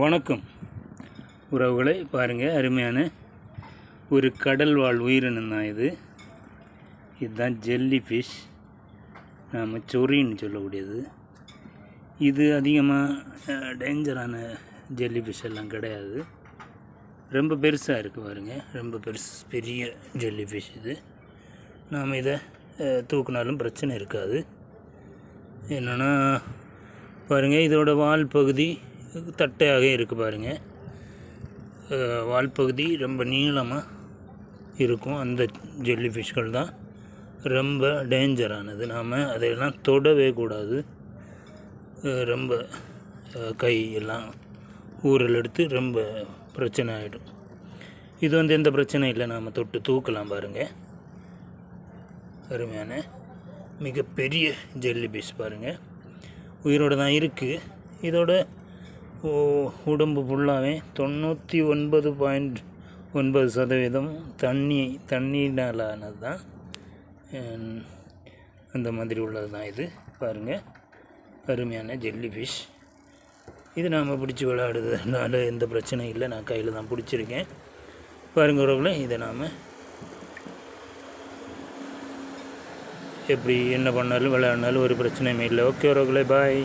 வணக்கம். உறவுகளை பாருங்கள் அருமையான ஒரு கடல் வாழ் உயிரினம் தான் இது. இதுதான் ஜெல்லி ஃபிஷ் நாம் சொரின்னு சொல்லக்கூடியது. இது அதிகமாக டேஞ்சரான ஜெல்லி ஃபிஷ் எல்லாம் கிடையாது. ரொம்ப பெருசாக இருக்குது பாருங்க. ரொம்ப பெருசு பெரிய ஜெல்லி ஃபிஷ் இது. நாம் இதை தூக்குனாலும் பிரச்சனை இருக்காது. என்னென்னா பாருங்கள் இதோட வால் பகுதி தட்டையாக இருக்குது பாருங்கள் வால் பகுதி ரொம்ப நீளமாக இருக்கும். அந்த ஜெல்லி ஃபிஷ்கள் தான். ரொம்ப டேஞ்சரானது. நாம் அதையெல்லாம் தொடவே கூடாது. ரொம்ப கை எல்லாம் ஊரல் எடுத்து ரொம்ப பிரச்சனை ஆகிடும் இது வந்து எந்த பிரச்சனையும் இல்லை. நாம் தொட்டு தூக்கலாம் பாருங்கள் அருமையான மிகப்பெரிய ஜெல்லி பீஸ் பாருங்கள் உயிரோடு தான் இருக்குது இதோட உடம்பு ஃபுல்லாகவே தொண்ணூற்றி ஒன்பது பாயிண்ட் ஒன்பது சதவீதம் தண்ணி தண்ணினாலானது தான் அந்த மாதிரி உள்ளது தான் இது. பாருங்கள் அருமையான ஜெல்லி ஃபிஷ் இது நாம் பிடிச்சி விளையாடுறதுனால எந்த பிரச்சனையும் இல்லை. நான் கையில் தான் பிடிச்சிருக்கேன். பாருங்கள் உறவுகளை இதை நாம் எப்படி என்ன பண்ணாலும் விளையாடினாலும் ஒரு பிரச்சனையுமே இல்லை. ஓகே உறவுகளை பாய்